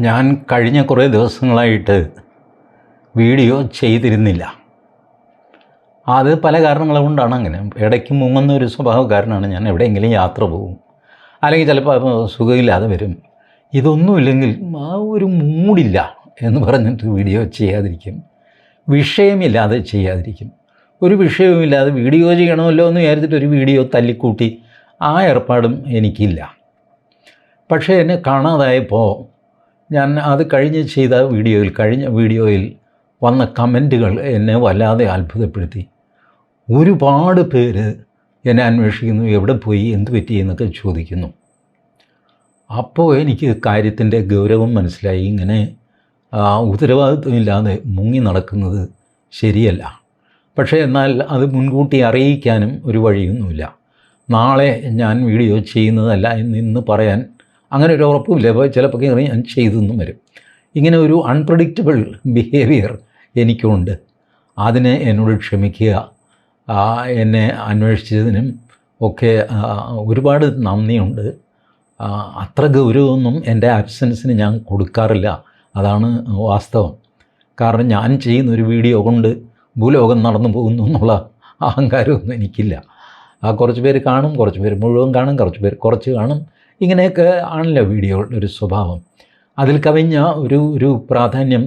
ഞാൻ കഴിഞ്ഞ കുറേ ദിവസങ്ങളായിട്ട് വീഡിയോ ചെയ്തിരുന്നില്ല. അത് പല കാരണങ്ങൾ കൊണ്ടാണ് അങ്ങനെ. ഇടയ്ക്ക് മുങ്ങുന്ന ഒരു സ്വഭാവക്കാരനാണ് ഞാൻ. എവിടെയെങ്കിലും യാത്ര പോകും. അല്ലെങ്കിൽ ചിലപ്പോൾ സുഖമില്ലാതെ വരും. ഇതൊന്നുമില്ലെങ്കിൽ ആ ഒരു മൂടില്ല എന്ന് പറഞ്ഞിട്ട് വീഡിയോ ചെയ്യാതിരിക്കും. വിഷയമില്ലാതെ ചെയ്യാതിരിക്കും. ഒരു വിഷയവുമില്ലാതെ വീഡിയോ ചെയ്യണമല്ലോ എന്ന് വിചാരിച്ചിട്ട് ഒരു വീഡിയോ തല്ലിക്കൂട്ടി ആ ഏർപ്പാടും എനിക്കില്ല. പക്ഷേ എന്നെ കാണാതായപ്പോൾ ഞാൻ അത് കഴിഞ്ഞ് ചെയ്ത വീഡിയോയിൽ കഴിഞ്ഞ വീഡിയോയിൽ വന്ന കമന്റുകൾ എന്നെ വല്ലാതെ അത്ഭുതപ്പെടുത്തി. ഒരുപാട് പേര് എന്നെ അന്വേഷിക്കുന്നു എവിടെ പോയി എന്ത് പറ്റി എന്നൊക്കെ ചോദിക്കുന്നു. അപ്പോൾ എനിക്ക് കാര്യത്തിന്റെ ഗൗരവം മനസ്സിലായി. ഇങ്ങനെ ഉത്തരവാദിത്വമില്ലാതെ മുങ്ങി നടക്കുന്നത് ശരിയല്ല. പക്ഷേ എന്നാൽ അത് മുൻകൂട്ടി അറിയിക്കാനും ഒരു വഴിയൊന്നുമില്ല. നാളെ ഞാൻ വീഡിയോ ചെയ്യുന്നതല്ല എന്ന് ഇന്ന് പറയാൻ അങ്ങനെ ഒരു ഉറപ്പുമില്ല അപ്പോൾ ചിലപ്പോൾ കയറി ഞാൻ ചെയ്തെന്നും വരും. ഇങ്ങനെ ഒരു അൺപ്രഡിക്റ്റബിൾ ബിഹേവിയർ എനിക്കുണ്ട്. അതിനെ എന്നോട് ക്ഷമിക്കുക. എന്നെ അന്വേഷിച്ചതിനും ഒക്കെ ഒരുപാട് നന്ദിയുണ്ട്. അത്ര ഗൗരവമൊന്നും എന്റെ ആബ്സെൻസിന് ഞാൻ കൊടുക്കാറില്ല. അതാണ് വാസ്തവം. കാരണം ഞാൻ ചെയ്യുന്ന ഒരു വീഡിയോ കൊണ്ട് ഭൂലോകം നടന്നു പോകുന്നു എന്നുള്ള അഹങ്കാരമൊന്നും എനിക്കില്ല. ആ കുറച്ച് പേര് കാണും കുറച്ച് പേര് മുഴുവൻ കാണും കുറച്ച് പേര് കുറച്ച് കാണും. ഇങ്ങനെയൊക്കെ ആണല്ലോ വീഡിയോകളുടെ ഒരു സ്വഭാവം. അതിൽ കവിഞ്ഞ ഒരു ഒരു പ്രാധാന്യം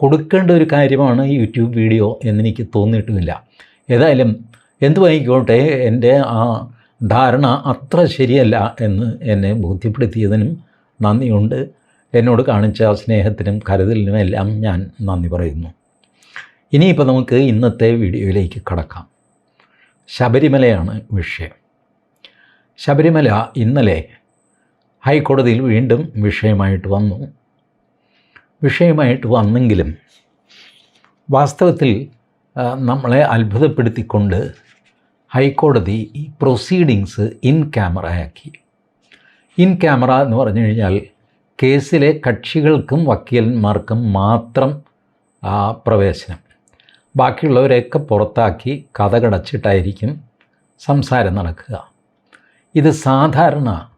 കൊടുക്കേണ്ട ഒരു കാര്യമാണ് യൂട്യൂബ് വീഡിയോ എന്നെനിക്ക് തോന്നിയിട്ടുമില്ല ഏതായാലും എന്തുമായിക്കോട്ടെ എന്റെ ആ ധാരണ അത്ര ശരിയല്ല എന്ന് എന്നെ ബോധ്യപ്പെടുത്തിയതിനും നന്ദിയുണ്ട്. എന്നോട് കാണിച്ച സ്നേഹത്തിനും കരുതലിനും എല്ലാം ഞാൻ നന്ദി പറയുന്നു. ഇനിയിപ്പോൾ നമുക്ക് ഇന്നത്തെ വീഡിയോയിലേക്ക് കടക്കാം. ശബരിമലയാണ് വിഷയം. ശബരിമല ഇന്നലെ ഹൈക്കോടതിയിൽ വീണ്ടും വിഷയമായിട്ട് വന്നു. വിഷയമായിട്ട് വന്നെങ്കിലും വാസ്തവത്തിൽ നമ്മളെ അത്ഭുതപ്പെടുത്തിക്കൊണ്ട് ഹൈക്കോടതി ഈ പ്രൊസീഡിങ്സ് ഇൻ ക്യാമറയാക്കി ഇൻ ക്യാമറ എന്ന് പറഞ്ഞു കഴിഞ്ഞാൽ കേസിലെ കക്ഷികൾക്കും വക്കീലന്മാർക്കും മാത്രം പ്രവേശനം. ബാക്കിയുള്ളവരെയൊക്കെ പുറത്താക്കി കഥകടച്ചിട്ടായിരിക്കും സംസാരം നടക്കുക. ഇത് സാധാരണ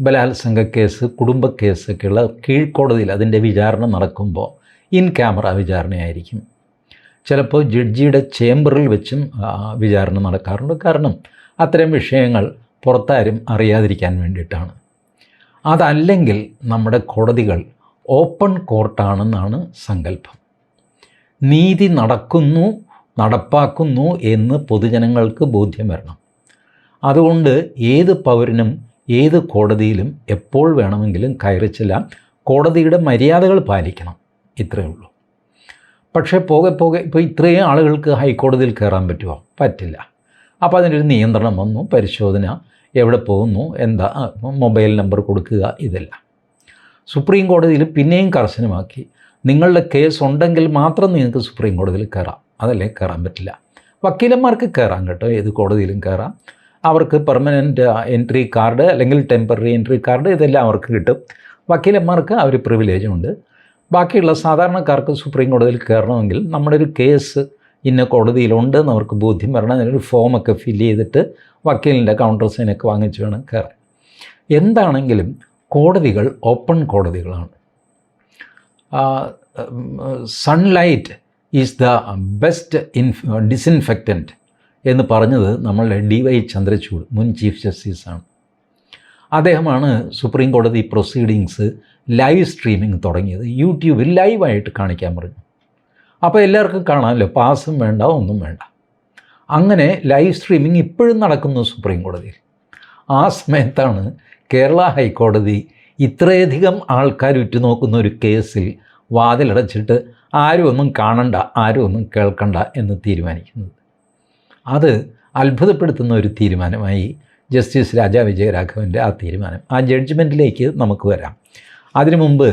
ബലാത്സംഗ കേസ് കുടുംബ കേസൊക്കെയുള്ള കീഴ്ക്കോടതിയിൽ അതിന്റെ വിചാരണ നടക്കുമ്പോൾ ഇൻ ക്യാമറ വിചാരണയായിരിക്കും. ചിലപ്പോൾ ജഡ്ജിയുടെ ചേംബറിൽ വെച്ചും വിചാരണ നടക്കാറുണ്ട്. കാരണം അത്തരം വിഷയങ്ങൾ പുറത്താരും അറിയാതിരിക്കാൻ വേണ്ടിയിട്ടാണ്. അതല്ലെങ്കിൽ നമ്മുടെ കോടതികൾ ഓപ്പൺ കോർട്ടാണെന്നാണ് സങ്കല്പം. നീതി നടക്കുന്നു നടപ്പാക്കുന്നു എന്ന് പൊതുജനങ്ങൾക്ക് ബോധ്യം വരണം. അതുകൊണ്ട് ഏത് പൗരനും ഏത് കോടതിയിലും എപ്പോൾ വേണമെങ്കിലും കയറി ചെല്ലാം കോടതിയുടെ മര്യാദകൾ പാലിക്കണം. ഇത്രയേ ഉള്ളൂ. പക്ഷേ പോകെ പോകെ ഇപ്പോൾ ഇത്രയും ആളുകൾക്ക് ഹൈക്കോടതിയിൽ കയറാൻ പറ്റുമോ പറ്റില്ല. അപ്പോൾ അതിനൊരു നിയന്ത്രണം വന്നു പരിശോധന എവിടെ പോകുന്നു എന്താ മൊബൈൽ നമ്പർ കൊടുക്കുക ഇതെല്ലാം. സുപ്രീം കോടതിയിൽ പിന്നെയും കർശനമാക്കി നിങ്ങളുടെ കേസ് ഉണ്ടെങ്കിൽ മാത്രം നിങ്ങൾക്ക് സുപ്രീം കോടതിയിൽ കയറാം. അതല്ലേ കയറാൻ പറ്റില്ല. വക്കീലന്മാർക്ക് കയറാം കേട്ടോ ഏത് കോടതിയിലും കയറാം. അവർക്ക് പെർമനന്റ് എൻട്രി കാർഡ് അല്ലെങ്കിൽ ടെമ്പററി എൻട്രി കാർഡ് ഇതെല്ലാം അവർക്ക് കിട്ടും. വക്കീലന്മാർക്ക് ആ ഒരു പ്രിവിലേജും ഉണ്ട്. ബാക്കിയുള്ള സാധാരണക്കാർക്ക് സുപ്രീം കോടതിയിൽ കയറണമെങ്കിൽ നമ്മുടെ ഒരു കേസ് ഇന്ന കോടതിയിലുണ്ടെന്ന് അവർക്ക് ബോധ്യം വരണം. അതിനൊരു ഫോമൊക്കെ ഫില്ല് ചെയ്തിട്ട് വക്കീലിന്റെ കൗണ്ടർ സൈനൊക്കെ വാങ്ങിച്ച് വേണം കയറാൻ. എന്താണെങ്കിലും കോടതികൾ open കോടതികളാണ്. Sunlight is the best in disinfectant എന്ന് പറഞ്ഞത് നമ്മളുടെ ഡി വൈ ചന്ദ്രചൂഡ് മുൻ ചീഫ് ജസ്റ്റിസാണ്. അദ്ദേഹമാണ് സുപ്രീം കോടതി പ്രൊസീഡിങ്സ് ലൈവ് സ്ട്രീമിംഗ് തുടങ്ങിയത്. യൂട്യൂബിൽ ലൈവായിട്ട് കാണിക്കാൻ പറഞ്ഞു. അപ്പോൾ എല്ലാവർക്കും കാണാമല്ലോ പാസും വേണ്ട ഒന്നും വേണ്ട. അങ്ങനെ ലൈവ് സ്ട്രീമിംഗ് ഇപ്പോഴും നടക്കുന്നു സുപ്രീം കോടതിയിൽ. ആ സമയത്താണ് കേരള ഹൈക്കോടതി ഇത്രയധികം ആൾക്കാർ ഉറ്റുനോക്കുന്ന ഒരു കേസിൽ വാതിലടച്ചിട്ട് ആരും ഒന്നും കാണണ്ട ആരും ഒന്നും കേൾക്കണ്ട എന്ന് തീരുമാനിക്കുന്നത്. അത് അത്ഭുതപ്പെടുത്തുന്ന ഒരു തീരുമാനമായി ജസ്റ്റിസ് രാജാ വിജയരാഘവന്റെ ആ തീരുമാനം ആ ജഡ്ജ്മെന്റിലേക്ക് നമുക്ക് വരാം. അതിനു മുമ്പ്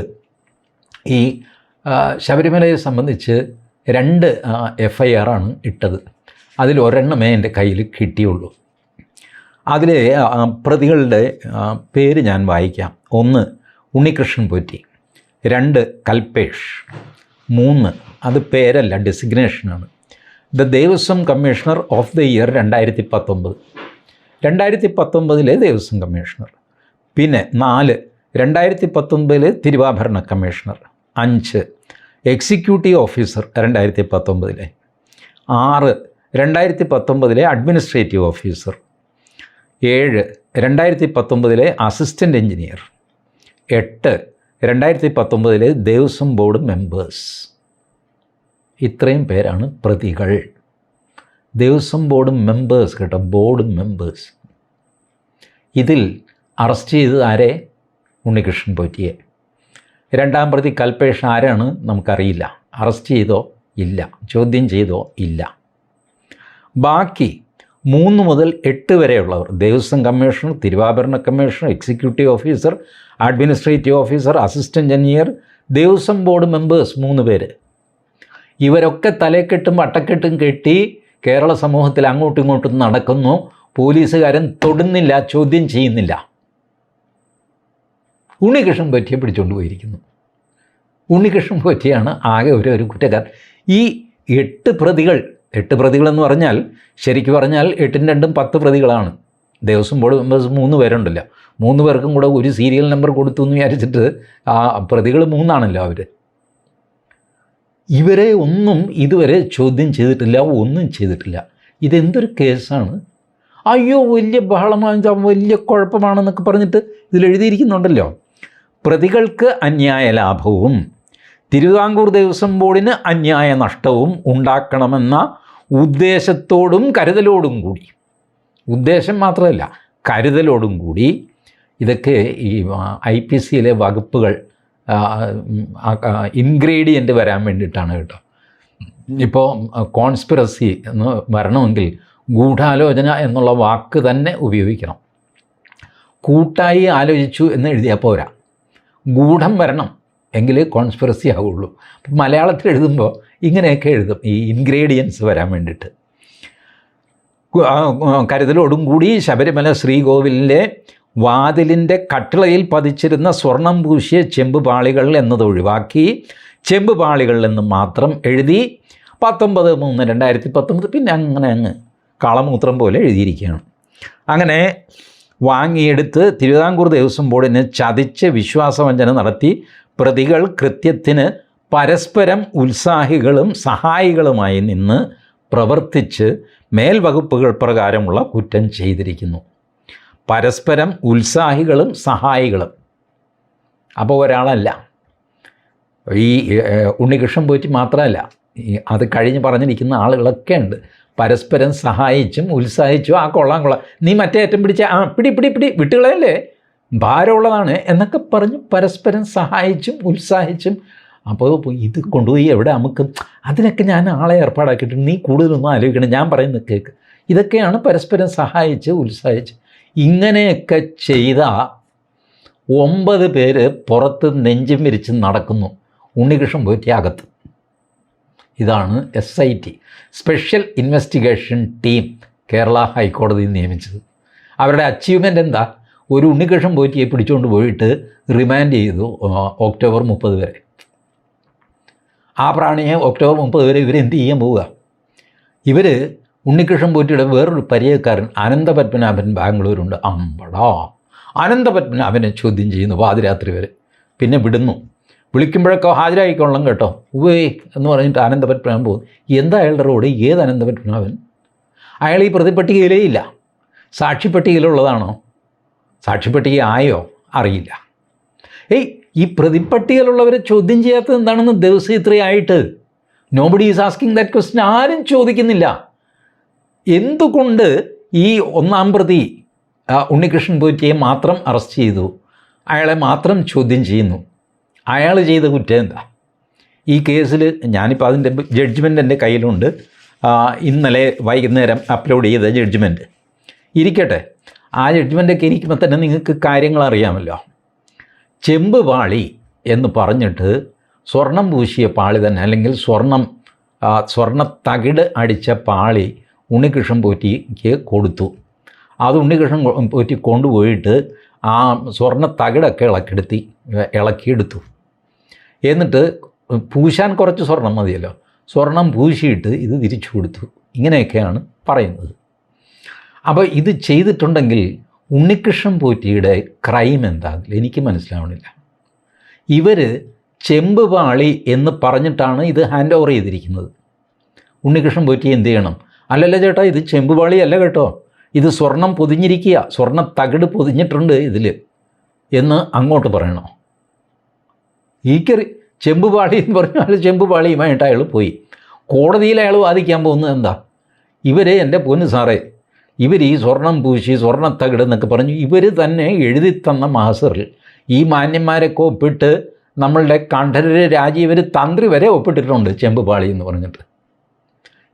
ഈ ശബരിമലയെ സംബന്ധിച്ച് രണ്ട് എഫ് ഐ ആറാണ് ഇട്ടത്. അതിൽ ഒരെണ്ണമേ എന്റെ കയ്യിൽ കിട്ടിയുള്ളൂ. അതിലെ പ്രതികളുടെ പേര് ഞാൻ വായിക്കാം. ഒന്ന് ഉണ്ണികൃഷ്ണൻ പോറ്റി. രണ്ട് കൽപേഷ്. മൂന്ന് അത് പേരല്ല ഡെസിഗ്നേഷനാണ്. The Devaswom commissioner of the year രണ്ടായിരത്തി പത്തൊമ്പത് രണ്ടായിരത്തി പത്തൊമ്പതിലെ ദേവസ്വം കമ്മീഷണർ. പിന്നെ നാല് രണ്ടായിരത്തി പത്തൊമ്പതിലെ തിരുവാഭരണ കമ്മീഷണർ. അഞ്ച് എക്സിക്യൂട്ടീവ് ഓഫീസർ രണ്ടായിരത്തി പത്തൊമ്പതിലെ ആറ് രണ്ടായിരത്തി പത്തൊമ്പതിലെ അഡ്മിനിസ്ട്രേറ്റീവ് ഓഫീസർ. ഏഴ് രണ്ടായിരത്തി പത്തൊമ്പതിലെ അസിസ്റ്റന്റ് എഞ്ചിനീയർ. എട്ട് രണ്ടായിരത്തി പത്തൊമ്പതിലെ ദേവസ്വം ബോർഡ് മെമ്പേഴ്സ്. ഇത്രയും പേരാണ് പ്രതികൾ. ദേവസ്വം ബോർഡും മെമ്പേഴ്സ് കേട്ടോ ബോർഡും മെമ്പേഴ്സ് ഇതിൽ അറസ്റ്റ് ചെയ്തത് ആരെ? ഉണ്ണികൃഷ്ണൻ പോറ്റിയെ രണ്ടാം പ്രതി കൽപേഷ് ആരാണ്? നമുക്കറിയില്ല. അറസ്റ്റ് ചെയ്തോ? ഇല്ല. ചോദ്യം ചെയ്തോ? ഇല്ല. ബാക്കി മൂന്ന് മുതൽ എട്ട് വരെയുള്ളവർ ദേവസ്വം കമ്മീഷണർ തിരുവാഭരണ commission executive officer administrative officer assistant engineer Devaswom board members മൂന്ന് പേര്. ഇവരൊക്കെ തലക്കെട്ടും വട്ടക്കെട്ടും കെട്ടി കേരള സമൂഹത്തിൽ അങ്ങോട്ടും ഇങ്ങോട്ടും നടക്കുന്നു. പോലീസുകാരൻ തൊടുന്നില്ല ചോദ്യം ചെയ്യുന്നില്ല. ഉണ്ണികൃഷ്ണൻ പറ്റിയെ പിടിച്ചുകൊണ്ട് പോയിരിക്കുന്നു. ഉണ്ണികൃഷ്ണൻ പറ്റിയാണ് ആകെ ഒരു ഒരു കുറ്റക്കാരൻ ഈ എട്ട് പ്രതികൾ എട്ട് പ്രതികളെന്ന് പറഞ്ഞാൽ ശരിക്കും പറഞ്ഞാൽ എട്ടും രണ്ടും പത്ത് പ്രതികളാണ്. ദേവസ്വം ബോർഡ് മെമ്പേഴ്സ് മൂന്ന് പേരുണ്ടല്ലോ. മൂന്ന് പേർക്കും കൂടെ ഒരു സീരിയൽ നമ്പർ കൊടുത്തു എന്ന് വിചാരിച്ചിട്ട് ആ പ്രതികൾ മൂന്നാണല്ലോ അവർ ഇവരെ ഒന്നും ഇതുവരെ ചോദ്യം ചെയ്തിട്ടില്ല ഒന്നും ചെയ്തിട്ടില്ല. ഇതെന്തൊരു കേസാണ്? അയ്യോ വലിയ ബഹളമാണ് വലിയ കുഴപ്പമാണെന്നൊക്കെ പറഞ്ഞിട്ട് ഇതിലെഴുതിയിരിക്കുന്നുണ്ടല്ലോ. പ്രതികൾക്ക് അന്യായ ലാഭവും തിരുവിതാംകൂർ ദേവസ്വം ബോർഡിന് അന്യായ നഷ്ടവും ഉണ്ടാക്കണമെന്ന ഉദ്ദേശത്തോടും കരുതലോടും കൂടി. ഉദ്ദേശം മാത്രമല്ല കരുതലോടും കൂടി. ഇതൊക്കെ ഈ ഐ പി സിയിലെ വകുപ്പുകൾ ഇൻഗ്രീഡിയന്റ് വരാൻ വേണ്ടിയിട്ടാണ് കേട്ടോ. ഇപ്പോൾ കോൺസ്പിറസി എന്ന് വരണമെങ്കിൽ ഗൂഢാലോചന എന്നുള്ള വാക്ക് തന്നെ ഉപയോഗിക്കണം. കൂട്ടായി ആലോചിച്ചു എന്ന് എഴുതിയാൽ പോരാ. ഗൂഢം വരണം എങ്കിലേ കോൺസ്പിറസി ആവുള്ളൂ. മലയാളത്തിൽ എഴുതുമ്പോൾ ഇങ്ങനെയൊക്കെ എഴുതും ഈ ഇൻഗ്രീഡിയൻസ് വരാൻ വേണ്ടിയിട്ട്. കരുതലോടും കൂടി ശബരിമല ശ്രീകോവിലിന്റെ വാതിലിന്റെ കട്ടിളയിൽ പതിച്ചിരുന്ന സ്വർണം പൂശിയ ചെമ്പ് പാളികൾ എന്നത് ഒഴിവാക്കി ചെമ്പ് എന്ന് മാത്രം എഴുതി പത്തൊമ്പത് മൂന്ന് രണ്ടായിരത്തി പത്തൊമ്പത് പിന്നെ അങ്ങനെ അങ്ങ് കളമൂത്രം പോലെ എഴുതിയിരിക്കുകയാണ്. അങ്ങനെ വാങ്ങിയെടുത്ത് തിരുവിതാംകൂർ ദേവസ്വം ബോർഡിന് ചതിച്ച് വിശ്വാസവഞ്ചന നടത്തി പ്രതികൾ കൃത്യത്തിന് പരസ്പരം ഉത്സാഹികളും സഹായികളുമായി നിന്ന് പ്രവർത്തിച്ച് മേൽവകുപ്പുകൾ പ്രകാരമുള്ള കുറ്റം ചെയ്തിരിക്കുന്നു. പരസ്പരം ഉത്സാഹികളും സഹായികളും. അപ്പോൾ ഒരാളല്ല. ഈ ഉണ്ണികൃഷ്ണൻ പോറ്റി മാത്രമല്ല അത് കഴിഞ്ഞ് പറഞ്ഞിരിക്കുന്ന ആളുകളൊക്കെ ഉണ്ട്. പരസ്പരം സഹായിച്ചും ഉത്സാഹിച്ചും ആ കൊള്ളാം കൊള്ളാം. നീ മറ്റേ ഏറ്റം പിടിച്ച ആ പിടി പിടി പിടി വിട്ടുകളയല്ലേ? ഭാരമുള്ളതാണ് എന്നൊക്കെ പറഞ്ഞ് പരസ്പരം സഹായിച്ചും ഉത്സാഹിച്ചും. അപ്പോൾ ഇത് കൊണ്ടുപോയി എവിടെ നമുക്ക്? അതിനൊക്കെ ഞാൻ ആളെ ഏർപ്പാടാക്കിയിട്ടുണ്ട്. നീ കൂടുതലൊന്നും ആലോചിക്കണം ഞാൻ പറയുന്നത് കേൾക്ക് ഇതൊക്കെയാണ് പരസ്പരം സഹായിച്ച് ഉത്സാഹിച്ച്. ഇങ്ങനെയൊക്കെ ചെയ്ത ഒമ്പത് പേര് പുറത്ത് നെഞ്ചും വിരിച്ച് നടക്കുന്നു. ഉണ്ണികൃഷ്ണൻ പോയിട്ട് അകത്ത്. ഇതാണ് S I T special investigation team Kerala ഹൈക്കോടതി നിയമിച്ചത്. അവരുടെ അച്ചീവ്മെന്റ് എന്താ? ഒരു ഉണ്ണികൃഷ്ണൻ പോറ്റിയെ പിടിച്ചുകൊണ്ട് പോയിട്ട് റിമാൻഡ് ചെയ്തു ഒക്ടോബർ മുപ്പത് വരെ. ആ പ്രാണിയെ ഒക്ടോബർ മുപ്പത് വരെ ഇവരെന്ത് ചെയ്യാൻ പോവുക? ഇവർ ഉണ്ണികൃഷ്ണൻ പോറ്റിയുടെ വേറൊരു പരിചയക്കാരൻ അനന്തപത്മനാഭൻ ബാംഗ്ലൂരുണ്ട്. അമ്പടാ. അനന്തപത്മനാഭനെ ചോദ്യം ചെയ്യുന്നു പാതിരാത്രി വരെ. പിന്നെ വിടുന്നു. വിളിക്കുമ്പോഴൊക്കെ ഹാജരായിക്കൊള്ളാം കേട്ടോ. ഉവേ എന്ന് പറഞ്ഞിട്ട് അനന്തപത്മനാഭൻ പോകും എന്താ അയാളുടെ റോഡ്? ഏത് അനന്തപത്മനാഭൻ? അയാൾ ഈ പ്രതിപട്ടികയിലേ ഇല്ല സാക്ഷിപ്പട്ടികയിലുള്ളതാണോ സാക്ഷിപ്പട്ടിക ആയോ? അറിയില്ല. ഏയ് ഈ പ്രതിപ്പട്ടികയിലുള്ളവരെ ചോദ്യം ചെയ്യാത്തത് എന്താണെന്ന് ദിവസം ഇത്രയായിട്ട്? Nobody is asking that question ആരും ചോദിക്കുന്നില്ല. എന്തുകൊണ്ട് ഈ ഒന്നാം പ്രതി ഉണ്ണികൃഷ്ണൻ പോറ്റിയെ മാത്രം അറസ്റ്റ് ചെയ്തു? അയാളെ മാത്രം ചോദ്യം ചെയ്യുന്നു. അയാൾ ചെയ്ത കുറ്റം എന്താ? ഈ കേസിൽ ഞാനിപ്പോൾ അതിന്റെ ജഡ്ജ്മെന്റ് എന്റെ കയ്യിലുണ്ട്. ഇന്നലെ വൈകുന്നേരം അപ്ലോഡ് ചെയ്ത ജഡ്ജ്മെന്റ് ഇരിക്കട്ടെ. ആ ജഡ്ജ്മെന്റൊക്കെ ഇരിക്കുമ്പോൾ തന്നെ നിങ്ങൾക്ക് കാര്യങ്ങൾ അറിയാമല്ലോ. ചെമ്പ് പാളി എന്ന് പറഞ്ഞിട്ട് സ്വർണം പൂശിയ പാളി തന്നെ അല്ലെങ്കിൽ സ്വർണ സ്വർണ തകിട് അടിച്ച പാളി ഉണ്ണികൃഷ്ണൻ പോറ്റിക്ക് കൊടുത്തു. അത് ഉണ്ണികൃഷ്ണൻ പോറ്റി കൊണ്ടുപോയിട്ട് ആ സ്വർണ തകിടൊക്കെ ഇളക്കെടുത്തി ഇളക്കിയെടുത്തു. എന്നിട്ട് പൂശാൻ കുറച്ച് സ്വർണം മതിയല്ലോ. സ്വർണം പൂശിയിട്ട് ഇത് തിരിച്ചു കൊടുത്തു. ഇങ്ങനെയൊക്കെയാണ് പറയുന്നത്. അപ്പോൾ ഇത് ചെയ്തിട്ടുണ്ടെങ്കിൽ ഉണ്ണികൃഷ്ണൻ പോറ്റിയുടെ ക്രൈം എന്താ എനിക്ക് മനസ്സിലാവണില്ല. ഇവർ ചെമ്പ് പാളി എന്ന് പറഞ്ഞിട്ടാണ് ഇത് ഹാൻഡ് ഓവർ ചെയ്തിരിക്കുന്നത്. ഉണ്ണികൃഷ്ണൻ പോറ്റി എന്ത് ചെയ്യണം? അല്ലല്ല ചേട്ടാ ഇത് ചെമ്പുപാളിയല്ല കേട്ടോ. ഇത് സ്വർണം പൊതിഞ്ഞിരിക്കുക സ്വർണ തകിട് പൊതിഞ്ഞിട്ടുണ്ട് ഇതിൽ എന്ന് അങ്ങോട്ട് പറയണോ. ഈ കറി ചെമ്പുപാളി എന്ന് പറഞ്ഞാൽ ചെമ്പുപാളിയുമായിട്ട് അയാൾ പോയി. കോടതിയിൽ അയാൾ വാദിക്കാൻ പോകുന്നത് എന്താ? ഇവരെ എന്റെ പൊന്ന് സാറേ ഇവർ ഈ സ്വർണം പൂശി സ്വർണത്തകിട് എന്നൊക്കെ പറഞ്ഞു ഇവർ തന്നെ എഴുതി തന്ന മാസറിൽ ഈ മാന്യന്മാരൊക്കെ ഒപ്പിട്ട് നമ്മളുടെ കണ്ഠരര് രാജീവർ തന്ത്രി വരെ ഒപ്പിട്ടിട്ടുണ്ട് ചെമ്പുപാളി എന്ന് പറഞ്ഞിട്ട്.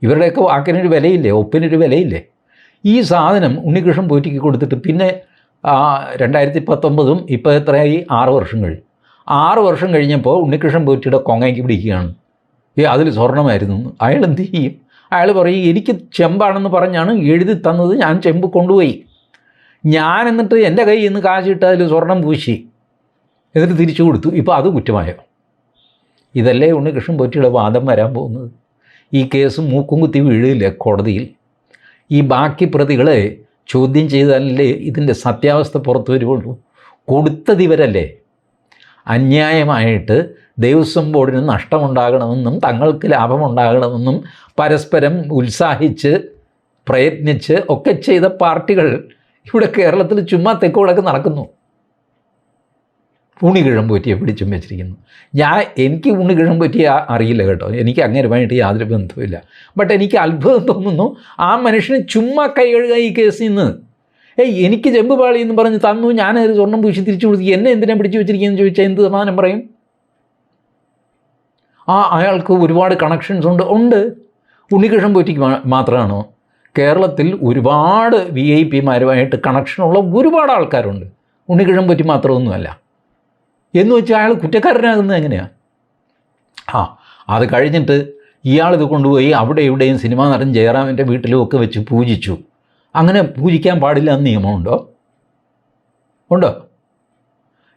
ഇവരുടെയൊക്കെ വാക്കിനൊരു വിലയില്ലേ? ഒപ്പിനൊരു വിലയില്ലേ? ഈ സാധനം ഉണ്ണികൃഷ്ണൻ പോറ്റിക്ക് കൊടുത്തിട്ട് പിന്നെ രണ്ടായിരത്തി പത്തൊമ്പതും ഇപ്പോൾ എത്രയായി? ആറ് വർഷം കഴിഞ്ഞു. ആറ് വർഷം കഴിഞ്ഞപ്പോൾ ഉണ്ണികൃഷ്ണൻ പോറ്റിയുടെ കൊങ്ങയ്ക്ക് പിടിക്കുകയാണ്. ഏ അതിൽ സ്വർണമായിരുന്നു എന്ന്. അയാൾ എന്ത് ചെയ്യും? അയാൾ പറയും എനിക്ക് ചെമ്പാണെന്ന് പറഞ്ഞാണ് എഴുതി തന്നത്. ഞാൻ ചെമ്പ് കൊണ്ടുപോയി. ഞാൻ എന്നിട്ട് എന്റെ കയ്യിൽ നിന്ന് കാശിട്ട് അതിൽ സ്വർണം പൂശി. എന്നിട്ട് തിരിച്ചു കൊടുത്തു. ഇപ്പോൾ അത് കുറ്റമായോ? ഇതല്ലേ ഉണ്ണികൃഷ്ണൻ പോറ്റിയുടെ വാദം വരാൻ പോകുന്നത്. ഈ കേസ് മൂക്കും കുത്തി വീഴില്ല കോടതിയിൽ. ഈ ബാക്കി പ്രതികളെ ചോദ്യം ചെയ്താലല്ലേ ഇതിന്റെ സത്യാവസ്ഥ പുറത്തു വരുവുള്ളൂ. കൊടുത്തത് ഇവരല്ലേ അന്യായമായിട്ട് ദേവസ്വം ബോർഡിന് നഷ്ടമുണ്ടാകണമെന്നും തങ്ങൾക്ക് ലാഭമുണ്ടാകണമെന്നും പരസ്പരം ഉത്സാഹിച്ച് പ്രയത്നിച്ച് ഒക്കെ ചെയ്ത പാർട്ടികൾ ഇവിടെ കേരളത്തിൽ ചുമ്മാ തെക്കോടൊക്കെ നടക്കുന്നു. ഉണ്ണിക്കിഴം പറ്റിയെ പിടിച്ചും വെച്ചിരിക്കുന്നു. ഞാൻ എനിക്ക് ഉണ്ണിക്കിഴം പറ്റിയ അറിയില്ല കേട്ടോ. എനിക്ക് അങ്ങനെ അങ്ങേരുമായിട്ട് യാതൊരു ബന്ധവുമില്ല. ബട്ട് എനിക്ക് അത്ഭുതം തോന്നുന്നു ആ മനുഷ്യന് ചുമ്മാ കൈ കഴുകാൻ ഈ കേസിൽ നിന്ന്. ഏയ് എനിക്ക് പാളി എന്ന് പറഞ്ഞ് തന്നു ഞാനത് സ്വർണം പൂശി തിരിച്ചു കൊടുത്തു എന്നെ എന്തിനാണ് പിടിച്ചു വെച്ചിരിക്കുകയെന്ന് ചോദിച്ചാൽ എന്ത് സമാധാനം പറയും? ആ അയാൾക്ക് ഒരുപാട് കണക്ഷൻസ് ഉണ്ട്. ഉണ്ട്. ഉണ്ണികൃഷ്ണൻ പോറ്റിക്ക് മാത്രമാണോ? കേരളത്തിൽ ഒരുപാട് വി ഐ പിമാരുമായിട്ട് കണക്ഷനുള്ള ഒരുപാട് ആൾക്കാരുണ്ട്. ഉണ്ണികൃഷ്ണൻ പോറ്റി മാത്രമൊന്നുമല്ല. എന്ന് വെച്ചാൽ അയാൾ കുറ്റക്കാരനാകുന്നത് എങ്ങനെയാണ് ആ അത് കഴിഞ്ഞിട്ട് ഇയാളിത് കൊണ്ടുപോയി അവിടെ ഇവിടെയും സിനിമാ നടൻ ജയറാമിന്റെ വീട്ടിലും ഒക്കെ വെച്ച് പൂജിച്ചു. അങ്ങനെ പൂജിക്കാൻ പാടില്ല എന്ന് നിയമമുണ്ടോ? ഉണ്ടോ?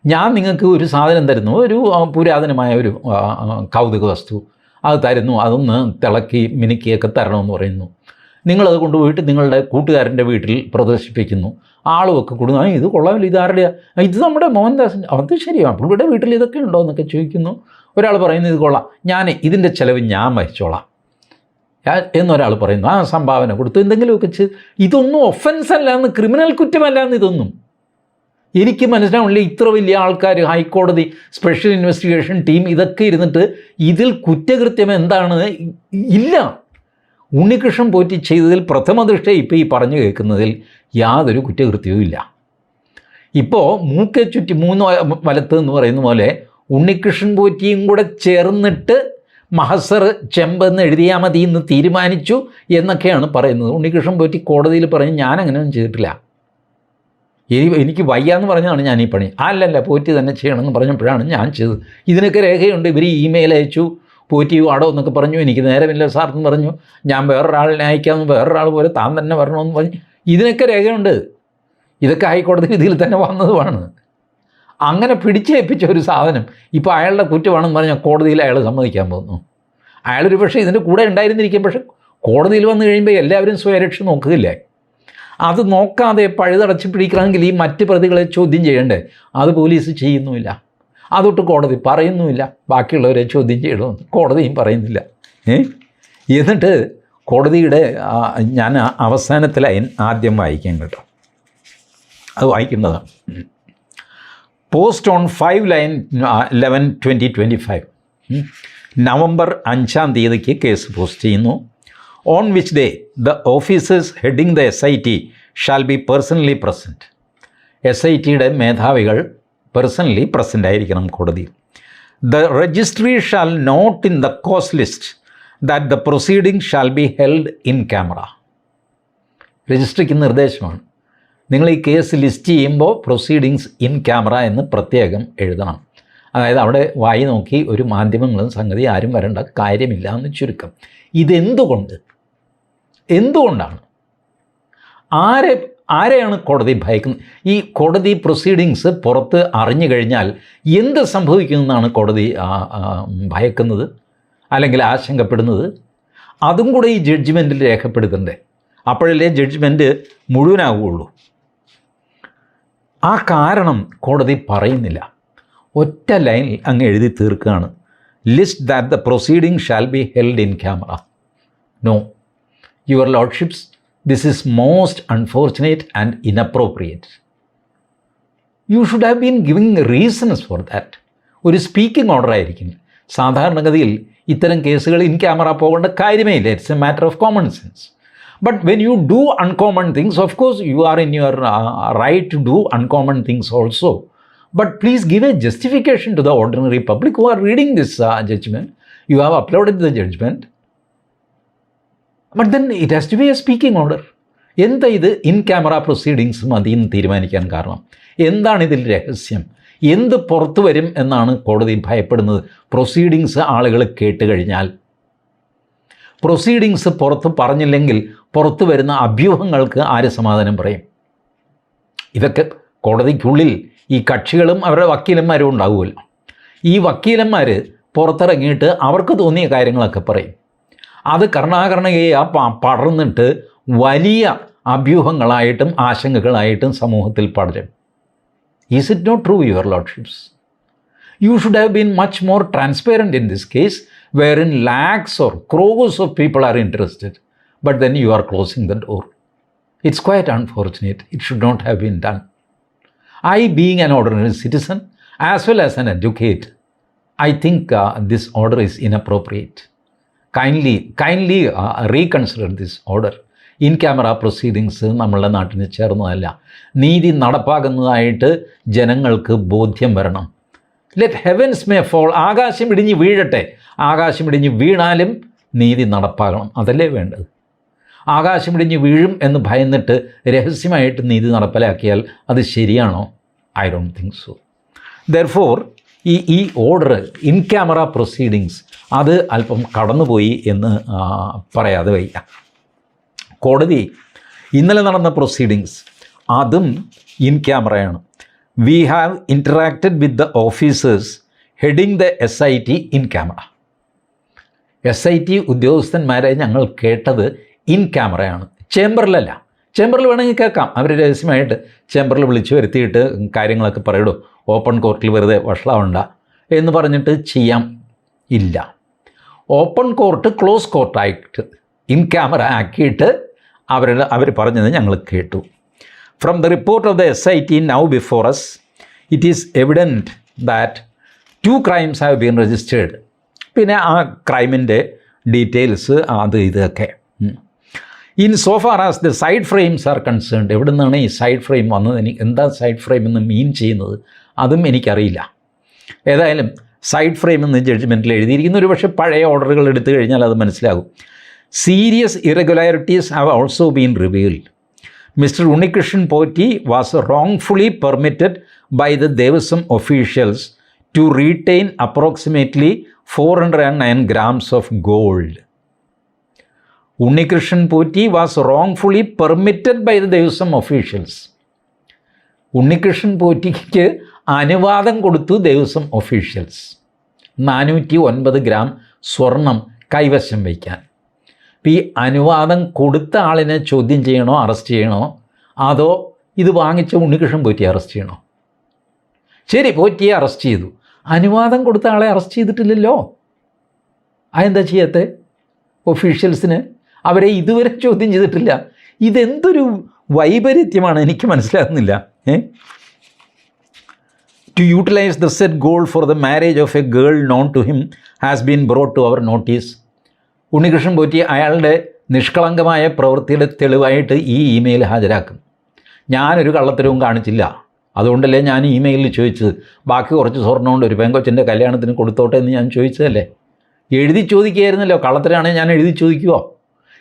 ഞാൻ നിങ്ങൾക്ക് ഒരു സാധനം തരുന്നു ഒരു പുരാതനമായ ഒരു കൗതുക വസ്തു അത് തരുന്നു അതൊന്ന് തിളക്കി മിനുക്കിയൊക്കെ തരണമെന്ന് പറയുന്നു. നിങ്ങളത് കൊണ്ടുപോയിട്ട് നിങ്ങളുടെ കൂട്ടുകാരന്റെ വീട്ടിൽ പ്രദർശിപ്പിക്കുന്നു. ആളുമൊക്കെ കൊടുക്കുന്നു ആ ഇത് കൊള്ളാമല്ലോ. ഇത് ആരുടെയാ? ഇത് നമ്മുടെ മോഹൻദാസിന്റെ അത് ശരിയാണ് പുള്ളിയുടെ വീട്ടിൽ ഇതൊക്കെ ഉണ്ടോ? എന്നൊക്കെ ചോദിക്കുന്നു. ഒരാൾ പറയുന്നു ഇത് കൊള്ളാം. ഞാൻ ഇതിന്റെ ചിലവ് ഞാൻ വഹിച്ചോളാം എന്നൊരാൾ പറയുന്നു ആ സംഭാവന കൊടുത്തു. എന്തെങ്കിലുമൊക്കെ ഇതൊന്നും ഒഫൻസ് അല്ല. എന്ന് ക്രിമിനൽ കുറ്റമല്ല എന്ന് ഇതൊന്നും. എനിക്ക് മനസ്സിലാവില്ല ഇത്ര വലിയ ആൾക്കാർ ഹൈക്കോടതി സ്പെഷ്യൽ ഇൻവെസ്റ്റിഗേഷൻ ടീം ഇതൊക്കെ ഇരുന്നിട്ട് ഇതിൽ കുറ്റകൃത്യം എന്താണ്? ഇല്ല. ഉണ്ണികൃഷ്ണൻ പോറ്റി ചെയ്തതിൽ പ്രഥമ ദൃഷ്ടി ഇപ്പോൾ ഈ പറഞ്ഞു കേൾക്കുന്നതിൽ യാതൊരു കുറ്റകൃത്യവും ഇല്ല. ഇപ്പോൾ മൂക്കെ ചുറ്റി മൂന്ന് വലത്ത് എന്ന് പറയുന്ന പോലെ ഉണ്ണികൃഷ്ണൻ പോറ്റിയും കൂടെ ചേർന്നിട്ട് മഹസർ ചെമ്പെന്ന് എഴുതിയാൽ മതി എന്ന് തീരുമാനിച്ചു എന്നൊക്കെയാണ് പറയുന്നത്. ഉണ്ണികൃഷ്ണൻ പോറ്റി കോടതിയിൽ പറഞ്ഞു ഞാൻ അങ്ങനെയൊന്നും ചെയ്തിട്ടില്ല. ഇനി എനിക്ക് വയ്യാന്ന് പറഞ്ഞാണ് ഞാൻ ഈ പണി. അല്ലല്ല പോറ്റി തന്നെ ചെയ്യണമെന്ന് പറഞ്ഞപ്പോഴാണ് ഞാൻ ചെയ്തത്. ഇതിനൊക്കെ രേഖയുണ്ട്. ഇവർ ഇമെയിൽ അയച്ചു. പോറ്റി ആടോ എന്നൊക്കെ പറഞ്ഞു. എനിക്ക് നേരമില്ല സാർ എന്ന് പറഞ്ഞു. ഞാൻ വേറൊരാളിനെ അയക്കാമെന്ന് വേറൊരാൾ പോലെ താൻ തന്നെ വരണമെന്ന് പറഞ്ഞു. ഇതിനൊക്കെ രേഖയുണ്ട്. ഇതൊക്കെ ഹൈക്കോടതി വിധിയിൽ തന്നെ വന്നതുമാണ്. അങ്ങനെ പിടിച്ചേൽപ്പിച്ച ഒരു സാധനം ഇപ്പോൾ അയാളുടെ കുറ്റമാണെന്ന് പറഞ്ഞാൽ കോടതിയിൽ അയാൾ സമ്മതിക്കാൻ പോകുന്നു. അയാളൊരു പക്ഷേ ഇതിന്റെ കൂടെ ഉണ്ടായിരുന്നിരിക്കും. പക്ഷേ കോടതിയിൽ വന്നു കഴിയുമ്പോൾ എല്ലാവരും സ്വയരക്ഷ നോക്കുകയില്ലേ? അത് നോക്കാതെ പഴുതടച്ച് പിടിക്കണമെങ്കിൽ ഈ മറ്റ് പ്രതികളെ ചോദ്യം ചെയ്യണ്ടേ? അത് പോലീസ് ചെയ്യുന്നുമില്ല. അതൊട്ട് കോടതി പറയുന്നുമില്ല. ബാക്കിയുള്ളവരെ ചോദ്യം ചെയ്യണമെന്ന് കോടതിയും പറയുന്നില്ല. ഏ? എന്നിട്ട് കോടതിയുടെ ഞാൻ അവസാനത്തിൽ ആദ്യം വായിക്കാം കേട്ടോ. അത് വായിക്കുന്നതാണ്. Post on five line eleven twenty twenty five. November അഞ്ചാം തീയതിക്ക് കേസ് പോസ്റ്റ് ചെയ്യുന്നു. On which day the officers heading the S I T shall be personally present. S I ടിയുടെ മേധാവികൾ പേഴ്സണലി പ്രസന്റ് ആയിരിക്കണം കോടതിയിൽ the registry shall note in the cause list that the proceeding shall be held in camera രജിസ്ട്രിക്ക് നിർദ്ദേശമാണ്. നിങ്ങൾ ഈ case list ചെയ്യുമ്പോൾ proceedings in camera എന്ന് പ്രത്യേകം എഴുതണം. അതായത് അവിടെ വായി നോക്കി ഒരു മാധ്യമങ്ങളും സംഗതി ആരും വരേണ്ട കാര്യമില്ല എന്ന് ചുരുക്കം. ഇതെന്തുകൊണ്ട്? എന്തുകൊണ്ടാണ്? ആരെ ആരെയാണ് കോടതി ഭയക്കുന്നത്? ഈ കോടതി പ്രൊസീഡിങ്സ് പുറത്ത് അറിഞ്ഞു കഴിഞ്ഞാൽ എന്ത് സംഭവിക്കുമെന്നാണ് കോടതി ഭയക്കുന്നത്? അല്ലെങ്കിൽ ആശങ്കപ്പെടുന്നത്? അതും കൂടെ ഈ ജഡ്ജ്മെന്റിൽ രേഖപ്പെടുത്തണ്ടേ? അപ്പോഴല്ലേ ജഡ്ജ്മെന്റ് മുഴുവനാവുകയുള്ളൂ. ആ കാരണം കോടതി പറയുന്നില്ല. ഒറ്റ ലൈനിൽ അങ്ങ് എഴുതി തീർക്കുകയാണ്. List that the proceeding shall be held in camera. No. Your lordships this is most unfortunate and inappropriate you should have been giving reasons for that ഒരു സ്പീക്കിംഗ് ഓർഡർ ആയിരിക്കും. സാധാരണഗതിയിൽ ഇത്തരം കേസുകൾ ഇൻ ക്യാമറ പോകേണ്ട കാര്യമേ ഇല്ല. It's a matter of common sense but when you do uncommon things of course you are in your right to do uncommon things also but please give a justification to the ordinary public who are reading this judgment you have uploaded the judgment but then it has to be a speaking order എന്താ ഇത് in camera proceedings മതി എന്ന് തീരുമാനിക്കാൻ കാരണം? എന്താണ് ഇതിൽ രഹസ്യം? എന്ത് പുറത്തു വരും എന്നാണ് കോടതി ഭയപ്പെടുന്നത്? പ്രൊസീഡിങ്സ് ആളുകൾ കേട്ട് കഴിഞ്ഞാൽ. പ്രൊസീഡിങ്സ് പുറത്ത് പറഞ്ഞില്ലെങ്കിൽ പുറത്തു വരുന്ന അഭ്യൂഹങ്ങൾക്ക് ആര് സമാധാനം പറയും? ഇതൊക്കെ കോടതിക്കുള്ളിൽ ഈ കക്ഷികളും അവരുടെ വക്കീലന്മാരും ഉണ്ടാവുമല്ലോ. ഈ വക്കീലന്മാർ പുറത്തിറങ്ങിയിട്ട് അവർക്ക് തോന്നിയ കാര്യങ്ങളൊക്കെ പറയും. അത് കർണാകർണകയെ ആ പടർന്നിട്ട് വലിയ അഭ്യൂഹങ്ങളായിട്ടും ആശങ്കകളായിട്ടും സമൂഹത്തിൽ പടരും. Is it not true your lordships you should have been much more transparent this case where in lakhs or crores of people are interested but then you are closing the door it's quite unfortunate it should not have been done I, being an ordinary citizen as well as an advocate, I think uh, this order is inappropriate. Kindly, kindly reconsider this order. In camera proceedings നമ്മളുടെ നാട്ടിന് ചേർന്നതല്ല. നീതി നടപ്പാകുന്നതായിട്ട് ജനങ്ങൾക്ക് ബോധ്യം വരണം. Let heavens may fall ആകാശം ഇടിഞ്ഞ് വീഴട്ടെ. ആകാശം ഇടിഞ്ഞ് വീണാലും നീതി നടപ്പാകണം. അതല്ലേ വേണ്ടത്. ആകാശം ഇടിഞ്ഞ് വീഴും എന്ന് ഭയന്നിട്ട് രഹസ്യമായിട്ട് നീതി നടപ്പിലാക്കിയാൽ അത് ശരിയാണോ? I don't think so therefore ഈ ഈ ഓർഡർ ഇൻ ക്യാമറ പ്രൊസീഡിങ്സ് അത് അല്പം കടന്നുപോയി എന്ന് പറയാതെ വയ്യ. കോടതി ഇന്നലെ നടന്ന പ്രൊസീഡിങ്സ് അതും ഇൻ ക്യാമറയാണ് we have interacted with the officers heading the S I T in camera S I T ഉദ്യോഗസ്ഥന്മാരെ ഞങ്ങൾ കേട്ടത് ഇൻ ക്യാമറയാണ് ചേംബറിലല്ല ചേംബറിൽ വേണമെങ്കിൽ കേൾക്കാം. അവർ രഹസ്യമായിട്ട് ചേംബറിൽ വിളിച്ചു വരുത്തിയിട്ട് കാര്യങ്ങളൊക്കെ പറയിടും. ഓപ്പൺ കോർട്ടിൽ വെറുതെ വഷളാവണ്ട എന്ന് പറഞ്ഞിട്ട് ചെയ്യാം. ഇല്ല. ഓപ്പൺ കോർട്ട് ക്ലോസ് കോർട്ടായിട്ട് ഇൻ ക്യാമറ ആക്കിയിട്ട് അവരുടെ അവർ പറഞ്ഞത് ഞങ്ങൾ കേട്ടു. From the report of the S I T now before us it is evident that two crimes have been registered പിന്നെ ആ ക്രൈമിന്റെ ഡീറ്റെയിൽസ് അത് ഇതൊക്കെ. In so far as the side frames are concerned എവിടെ നിന്നാണ് ഈ സൈഡ് ഫ്രെയിം വന്നത്? എനിക്ക് എന്താ സൈഡ് ഫ്രെയിം എന്ന് മീൻ ചെയ്യുന്നത്? അതും എനിക്കറിയില്ല. ഏതായാലും സൈഡ് ഫ്രെയിം എന്ന് ജഡ്ജ്മെന്റിൽ എഴുതിയിരിക്കുന്ന. ഒരു പക്ഷേ പഴയ ഓർഡറുകൾ എടുത്തു കഴിഞ്ഞാൽ അത് മനസ്സിലാകും. Serious irregularities have also been revealed mister Unnikrishnan Potti was wrongfully permitted by the Devaswom officials to retain approximately four hundred and nine grams of gold Unnikrishnan Potti was wrongfully permitted by the Devaswom officials Unnikrishnan പോറ്റിക്ക് അനുവാദം കൊടുത്തു Devaswom officials നാനൂറ്റി ഒൻപത് gram സ്വർണം കൈവശം വയ്ക്കാൻ. അപ്പം ഈ അനുവാദം കൊടുത്ത ആളിനെ ചോദ്യം ചെയ്യണോ അറസ്റ്റ് ചെയ്യണോ? അതോ ഇത് വാങ്ങിച്ച ഉണ്ണികൃഷ്ണൻ പോറ്റി അറസ്റ്റ് ചെയ്യണോ? ശരി പോറ്റിയെ അറസ്റ്റ് ചെയ്തു. അനുവാദം കൊടുത്ത ആളെ അറസ്റ്റ് ചെയ്തിട്ടില്ലല്ലോ. അതെന്താ ചെയ്യാത്തെ? ഒഫീഷ്യൽസിന് അവരെ ഇതുവരെ ചോദ്യം ചെയ്തിട്ടില്ല. ഇതെന്തൊരു വൈപരീത്യമാണ് എനിക്ക് മനസ്സിലാകുന്നില്ല. ഏ? To utilise the said gold for the marriage of a girl known to him has been brought to our notice Unnikrishnan Potti അയാളുടെ നിഷ്കളങ്കമായ പ്രവൃത്തിയുടെ തെളിവായിട്ട് ഈ ഇമെയിൽ ഹാജരാക്കും. ഞാനൊരു കള്ളത്തരവും കാണിച്ചില്ല. അതുകൊണ്ടല്ലേ ഞാൻ ഇമെയിലിൽ ചോദിച്ചത്? ബാക്കി കുറച്ച് സ്വർണമുണ്ട് ഒരു പെങ്കൊച്ചിന്റെ കല്യാണത്തിന് കൊടുത്തോട്ടെ എന്ന് ഞാൻ ചോദിച്ചതല്ലേ? എഴുതി ചോദിക്കുകയായിരുന്നല്ലോ കള്ളത്തരാണെങ്കിൽ ഞാൻ എഴുതി ചോദിക്കുമോ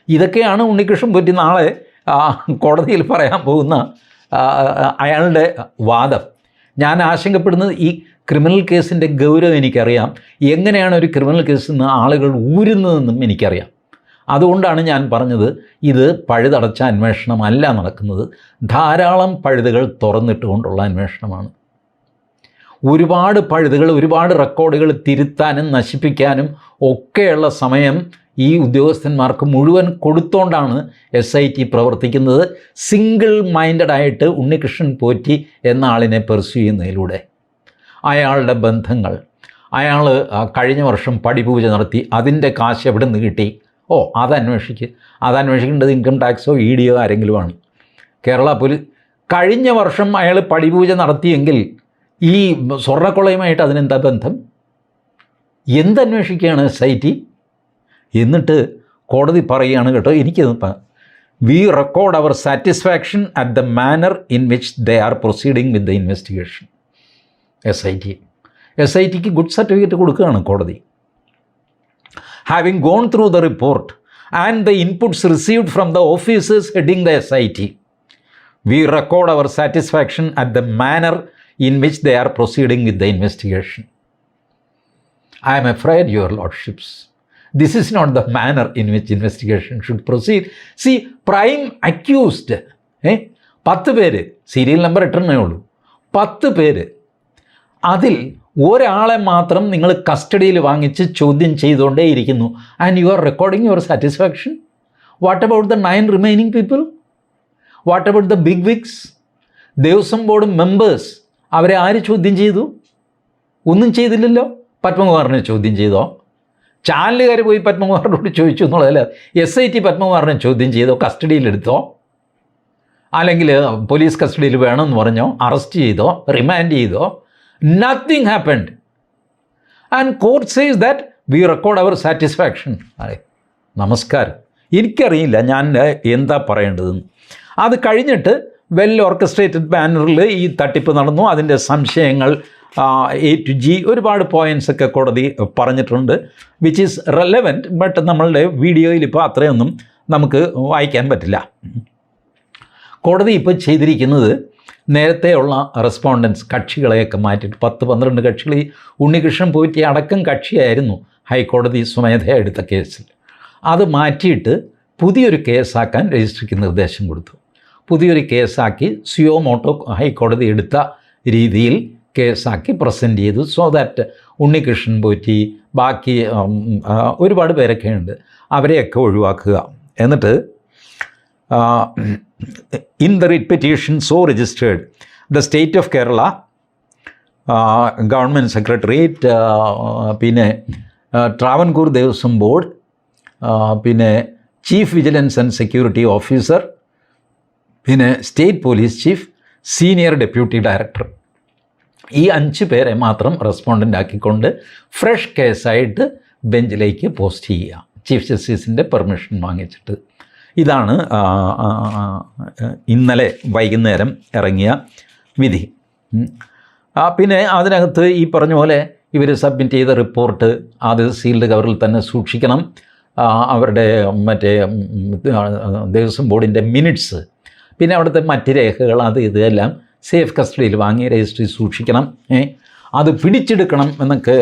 ഇതൊക്കെയാണ് ഉണ്ണികൃഷ്ണൻ പറ്റി നാളെ കോടതിയിൽ പറയാൻ പോകുന്ന അയാളുടെ വാദം. ഞാൻ ആശങ്കപ്പെടുന്നത് ഈ ക്രിമിനൽ കേസിന്റെ ഗൗരവം എനിക്കറിയാം. എങ്ങനെയാണ് ഒരു ക്രിമിനൽ കേസിൽ നിന്ന് ആളുകൾ ഊരുന്നതെന്നും എനിക്കറിയാം. അതുകൊണ്ടാണ് ഞാൻ പറഞ്ഞത് ഇത് പഴുതടച്ച അന്വേഷണമല്ല നടക്കുന്നത്. ധാരാളം പഴുതുകൾ തുറന്നിട്ടുകൊണ്ടുള്ള അന്വേഷണമാണ്. ഒരുപാട് പഴുതുകൾ ഒരുപാട് റെക്കോർഡുകൾ തിരുത്താനും നശിപ്പിക്കാനും ഒക്കെയുള്ള സമയം ഈ ഉദ്യോഗസ്ഥന്മാർക്ക് മുഴുവൻ കൊടുത്തോണ്ടാണ് എസ് ഐ ടി പ്രവർത്തിക്കുന്നത്. സിംഗിൾ മൈൻഡഡായിട്ട് ഉണ്ണികൃഷ്ണൻ പോറ്റി എന്ന ആളിനെ പെർസ്യൂ ചെയ്യുന്നതിലൂടെ. അയാളുടെ ബന്ധങ്ങൾ. അയാൾ കഴിഞ്ഞ വർഷം പടിപൂജ നടത്തി. അതിന്റെ കാശ് എവിടെ നിന്ന് കിട്ടി? ഓ അത് അതന്വേഷിക്കേണ്ടത് ഇൻകം ടാക്സോ ഇ ഡിയോ ആരെങ്കിലുമാണ്. കേരള പോലീസ് കഴിഞ്ഞ വർഷം അയാൾ പടിപൂജ നടത്തിയെങ്കിൽ ഈ സ്വർണക്കൊളയുമായിട്ട് അതിനെന്താ ബന്ധം? എന്തന്വേഷിക്കുകയാണ് എസ് ഐ ടി എന്നിട്ട് കോടതി പറയുകയാണ് കേട്ടോ എനിക്ക് we record our satisfaction at the manner in which they are proceeding with the investigation S I T S I tick good certificate കൊടുക്കുകയാണ് കോടതി. Having gone through the report and the inputs received from the officers heading the S I T we record our satisfaction at the manner in which they are proceeding with the investigation I am afraid, your lordships. This is not the manner in which investigation should proceed. See, prime accused, ഏ പത്ത് പേര് serial number എട്ടെണ്ണേ ഉള്ളൂ. പത്ത് പേര്. അതിൽ ഒരാളെ മാത്രം നിങ്ങൾ കസ്റ്റഡിയിൽ വാങ്ങിച്ച് ചോദ്യം ചെയ്തുകൊണ്ടേ ഇരിക്കുന്നു. And you are recording your satisfaction what about the nine remaining people what about the big wigs Devaswom board members അവരെ ആര് ചോദ്യം ചെയ്തു? ഒന്നും ചെയ്തില്ലല്ലോ? പത്മകുമാറിനെ ചോദ്യം ചെയ്തോ? ചാനലുകാർ പോയി പത്മകുമാറിനോട് ചോദിച്ചു എന്നുള്ളതല്ല? എസ് ഐ ടി പത്മകുമാറിനെ ചോദ്യം ചെയ്തോ? കസ്റ്റഡിയിലെടുത്തോ അല്ലെങ്കിൽ പോലീസ് കസ്റ്റഡിയിൽ വേണമെന്ന് പറഞ്ഞോ? അറസ്റ്റ് ചെയ്തോ? റിമാൻഡ് ചെയ്തോ? Nothing happened and court says that we record our satisfaction അതെ. നമസ്കാരം. എനിക്കറിയില്ല ഞാൻ എന്താ പറയേണ്ടതെന്ന്. അത് കഴിഞ്ഞിട്ട് വെൽ ഓർക്കസ്ട്രേറ്റഡ് ബാനറിൽ ഈ തട്ടിപ്പ് നടന്നു. അതിന്റെ സംശയങ്ങൾ എ ടു ജി ഒരുപാട് പോയിന്റ്സ് ഒക്കെ കോടതി പറഞ്ഞിട്ടുണ്ട് വിച്ച് ഈസ് റെലവന്റ് ബട്ട് നമ്മളുടെ വീഡിയോയിൽ ഇപ്പോൾ അത്രയൊന്നും നമുക്ക് വായിക്കാൻ പറ്റില്ല. കോടതി ഇപ്പോൾ ചെയ്തിരിക്കുന്നത് നേരത്തെയുള്ള റെസ്പോണ്ടൻസ് കക്ഷികളെയൊക്കെ മാറ്റിയിട്ട് പത്ത് പന്ത്രണ്ട് കക്ഷികൾ ഈ ഉണ്ണികൃഷ്ണൻ പോറ്റി അടക്കം കക്ഷിയായിരുന്നു ഹൈക്കോടതി സ്വമേധയ എടുത്ത കേസിൽ. അത് മാറ്റിയിട്ട് പുതിയൊരു കേസാക്കാൻ രജിസ്ട്രിക്ക് നിർദ്ദേശം കൊടുത്തു. പുതിയൊരു കേസാക്കി സിയോ മോട്ടോ ഹൈക്കോടതി എടുത്ത രീതിയിൽ കേസാക്കി പ്രസന്റ് ചെയ്തു. സോ ദാറ്റ് ഉണ്ണികൃഷ്ണൻ പോറ്റി ബാക്കി ഒരുപാട് പേരൊക്കെ ഉണ്ട്. അവരെയൊക്കെ ഒഴിവാക്കുക. എന്നിട്ട് in the writ petition so registered the state of Kerala government secretariat പിന്നെ ട്രാവൻകൂർ ദേവസ്വം ബോർഡ് പിന്നെ chief vigilance and security officer പിന്നെ state police chief senior deputy director ഈ അഞ്ച് പേരെ മാത്രം റെസ്പോണ്ടന്റ് ആക്കിക്കൊണ്ട് ഫ്രഷ് കേസായിട്ട് ബെഞ്ചിലേക്ക് പോസ്റ്റ് ചെയ്യുക. ചീഫ് ജസ്റ്റിസിന്റെ പെർമിഷൻ വാങ്ങിച്ചിട്ട്. ഇതാണ് ഇന്നലെ വൈകുന്നേരം ഇറങ്ങിയ വിധി. പിന്നെ അതിനകത്ത് ഈ പറഞ്ഞ പോലെ ഇവർ സബ്മിറ്റ് ചെയ്ത റിപ്പോർട്ട് അത് സീൽഡ് കവറിൽ തന്നെ സൂക്ഷിക്കണം. അവരുടെ മറ്റേ ദേവസ്വം ബോർഡിന്റെ മിനിറ്റ്സ്. പിന്നെ അവിടുത്തെ മറ്റ് രേഖകൾ അത് ഇതെല്ലാം സേഫ് കസ്റ്റഡിയിൽ വാങ്ങി രജിസ്ട്രി സൂക്ഷിക്കണം അത് പിടിച്ചെടുക്കണം എന്നൊക്കെ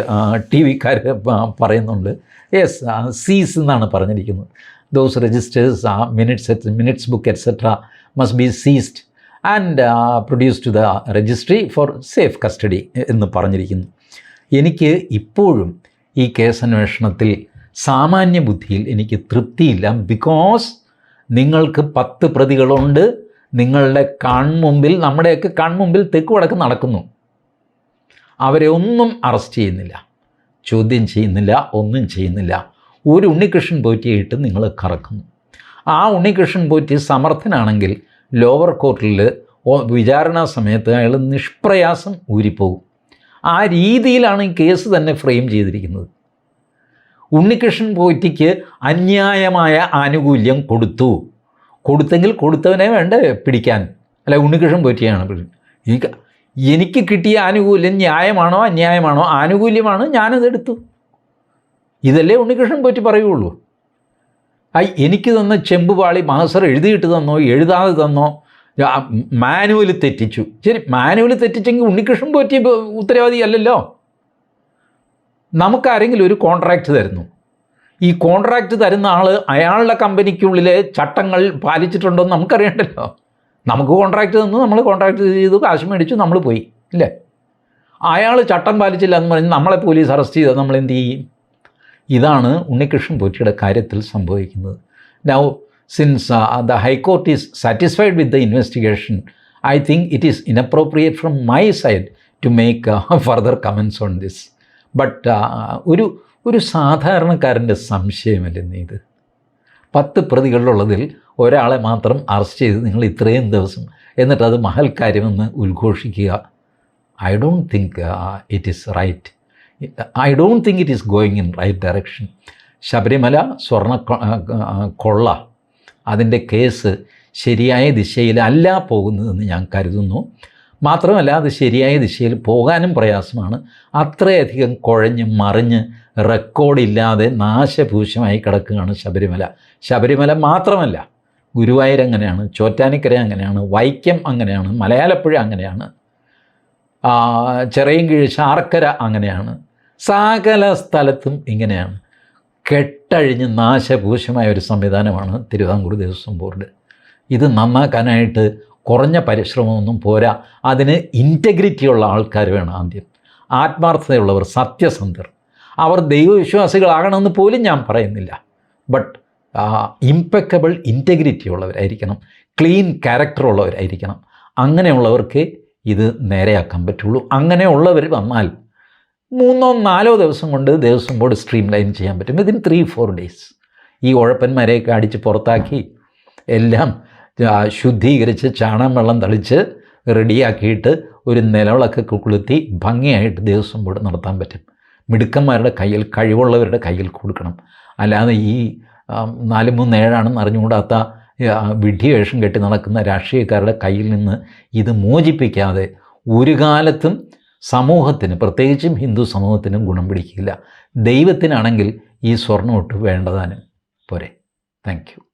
ടി വിക്കാർ പറയുന്നുണ്ട്. യെസ് സീസ് എന്നാണ് പറഞ്ഞിരിക്കുന്നത്. ദോസ് രജിസ്റ്റേഴ്സ് ആ minutes minutes book etcetera must be seized and produce to the registry for safe custody എന്ന് പറഞ്ഞിരിക്കുന്നു. എനിക്ക് ഇപ്പോഴും ഈ കേസ് അന്വേഷണത്തിൽ സാമാന്യ ബുദ്ധിയിൽ എനിക്ക് തൃപ്തിയില്ല ബിക്കോസ് നിങ്ങൾക്ക് പത്ത് പ്രതികളുണ്ട് നിങ്ങളുടെ കൺമുമ്പിൽ നമ്മുടെയൊക്കെ കൺമുമ്പിൽ തെക്ക് വടക്ക് നടക്കുന്നു. അവരെ ഒന്നും അറസ്റ്റ് ചെയ്യുന്നില്ല. ചോദ്യം ചെയ്യുന്നില്ല ഒന്നും ചെയ്യുന്നില്ല. ഒരു ഉണ്ണികൃഷ്ണൻ പോറ്റിയായിട്ട് നിങ്ങൾ കറക്കുന്നു. ആ ഉണ്ണികൃഷ്ണൻ പോറ്റി സമർത്ഥനാണെങ്കിൽ ലോവർ കോർട്ടിൽ വിചാരണാ സമയത്ത് അയാൾ നിഷ്പ്രയാസം ഊരിപ്പോകും. ആ രീതിയിലാണ് ഈ കേസ് തന്നെ ഫ്രെയിം ചെയ്തിരിക്കുന്നത്. ഉണ്ണികൃഷ്ണൻ പോറ്റിക്ക് അന്യായമായ ആനുകൂല്യം കൊടുത്തു. കൊടുത്തെങ്കിൽ കൊടുത്തവനെ വേണ്ട പിടിക്കാൻ? അല്ല ഉണ്ണികൃഷ്ണൻ പോറ്റിയാണ്. ഈ എനിക്ക് കിട്ടിയ ആനുകൂല്യം ന്യായമാണോ അന്യായമാണോ? ആനുകൂല്യമാണ് ഞാനത് എടുത്തു. ഇതല്ലേ ഉണ്ണികൃഷ്ണൻ പോറ്റി പറയുള്ളൂ. ഐ എനിക്ക് തന്ന ചെമ്പുപാളി മാസ്റ്റർ എഴുതിയിട്ട് തന്നോ എഴുതാതെ തന്നോ മാനുവൽ തെറ്റിച്ചു. ശരി മാനുവൽ തെറ്റിച്ചെങ്കിൽ ഉണ്ണികൃഷ്ണൻ പോറ്റി ഉത്തരവാദി അല്ലല്ലോ? നമുക്കാരെങ്കിലും ഒരു കോൺട്രാക്റ്റ് തരുന്നു. ഈ കോൺട്രാക്റ്റ് തരുന്ന ആൾ അയാളുടെ കമ്പനിക്കുള്ളിലെ ചട്ടങ്ങൾ പാലിച്ചിട്ടുണ്ടോ എന്ന് നമുക്കറിയണ്ടല്ലോ. നമുക്ക് കോൺട്രാക്റ്റ് തന്നു നമ്മൾ കോൺട്രാക്റ്റ് ചെയ്തു കാശ് മേടിച്ചു നമ്മൾ പോയി ഇല്ലേ? അയാൾ ചട്ടം പാലിച്ചില്ല എന്ന് പറഞ്ഞ് നമ്മളെ പോലീസ് അറസ്റ്റ് ചെയ്താൽ നമ്മൾ എന്ത് ചെയ്യും? ഇതാണ് ഉണ്ണികൃഷ്ണൻ പോറ്റിയുടെ കാര്യത്തിൽ സംഭവിക്കുന്നത്. Now since the high court is satisfied with the investigation I think it is inappropriate from my side to make further comments on this but ഒരു ഒരു സാധാരണക്കാരന്റെ സംശയമല്ലെന്ന് ഇത്? പത്ത് പ്രതികളിലുള്ളതിൽ ഒരാളെ മാത്രം അറസ്റ്റ് ചെയ്ത് നിങ്ങൾ ഇത്രയും ദിവസം എന്നിട്ട് അത് മഹൽ കാര്യമെന്ന് ഉദ്ഘോഷിക്കുക. I don't think it is right I don't think it is going in right direction Sabarimala സ്വർണ കൊള്ള അതിന്റെ കേസ് ശരിയായ ദിശയിലല്ല പോകുന്നതെന്ന് ഞാൻ കരുതുന്നു. മാത്രമല്ല അത് ശരിയായ ദിശയിൽ പോകാനും പ്രയാസമാണ്. അത്രയധികം കുഴഞ്ഞ് മറിഞ്ഞ് റെക്കോർഡില്ലാതെ നാശഭൂഷമായി കിടക്കുകയാണ് ശബരിമല. ശബരിമല മാത്രമല്ല ഗുരുവായൂർ അങ്ങനെയാണ് ചോറ്റാനിക്കര അങ്ങനെയാണ് വൈക്കം അങ്ങനെയാണ് മലയാളപ്പുഴ അങ്ങനെയാണ് ചെറിയൻകീഴ് ശാർക്കര അങ്ങനെയാണ് സകല സ്ഥലത്തും ഇങ്ങനെയാണ്. കെട്ടഴിഞ്ഞ് നാശഭൂഷമായ ഒരു സംവിധാനമാണ് തിരുവിതാംകൂർ ദേവസ്വം ബോർഡ്. ഇത് നന്നാക്കാനായിട്ട് കുറഞ്ഞ പരിശ്രമമൊന്നും പോരാ. അതിന് ഇന്റഗ്രിറ്റിയുള്ള ആൾക്കാർ വേണം ആദ്യം. ആത്മാർത്ഥതയുള്ളവർ സത്യസന്ധർ. അവർ ദൈവവിശ്വാസികളാകണമെന്ന് പോലും ഞാൻ പറയുന്നില്ല. ബട്ട് ഇമ്പക്കബിൾ ഇന്റഗ്രിറ്റി ഉള്ളവരായിരിക്കണം. ക്ലീൻ ക്യാരക്ടർ ഉള്ളവരായിരിക്കണം. അങ്ങനെയുള്ളവർക്ക് ഇത് നേരെയാക്കാൻ പറ്റുള്ളൂ. അങ്ങനെയുള്ളവർ വന്നാൽ മൂന്നോ നാലോ ദിവസം കൊണ്ട് ദേവസ്വം ബോർഡ് സ്ട്രീം ലൈൻ ചെയ്യാൻ പറ്റും. വിതിൻ ത്രീ ഫോർ ഡേയ്സ് ഈ ഉഴപ്പന്മാരെയൊക്കെ അടിച്ച് പുറത്താക്കി എല്ലാം ശുദ്ധീകരിച്ച് ചാണകം വെള്ളം തളിച്ച് റെഡിയാക്കിയിട്ട് ഒരു നിലവിളക്ക് കൊളുത്തി ഭംഗിയായിട്ട് ദേവസ്വം ബോർഡ് നടത്താൻ പറ്റും. മിടുക്കന്മാരുടെ കയ്യിൽ കഴിവുള്ളവരുടെ കയ്യിൽ കൊടുക്കണം. അല്ലാതെ ഈ നാല് മൂന്ന് ഏഴാണെന്ന് അറിഞ്ഞുകൂടാത്ത വിഡ്ഢിവേഷം കെട്ടി നടക്കുന്ന രാഷ്ട്രീയക്കാരുടെ കയ്യിൽ നിന്ന് ഇത് മോചിപ്പിക്കാതെ ഒരു കാലത്തും സമൂഹത്തിന് പ്രത്യേകിച്ചും ഹിന്ദു സമൂഹത്തിനും ഗുണം പിടിക്കില്ല. ദൈവത്തിനാണെങ്കിൽ ഈ സ്വർണമൊട്ട് വേണ്ടതാനും പോരെ. താങ്ക്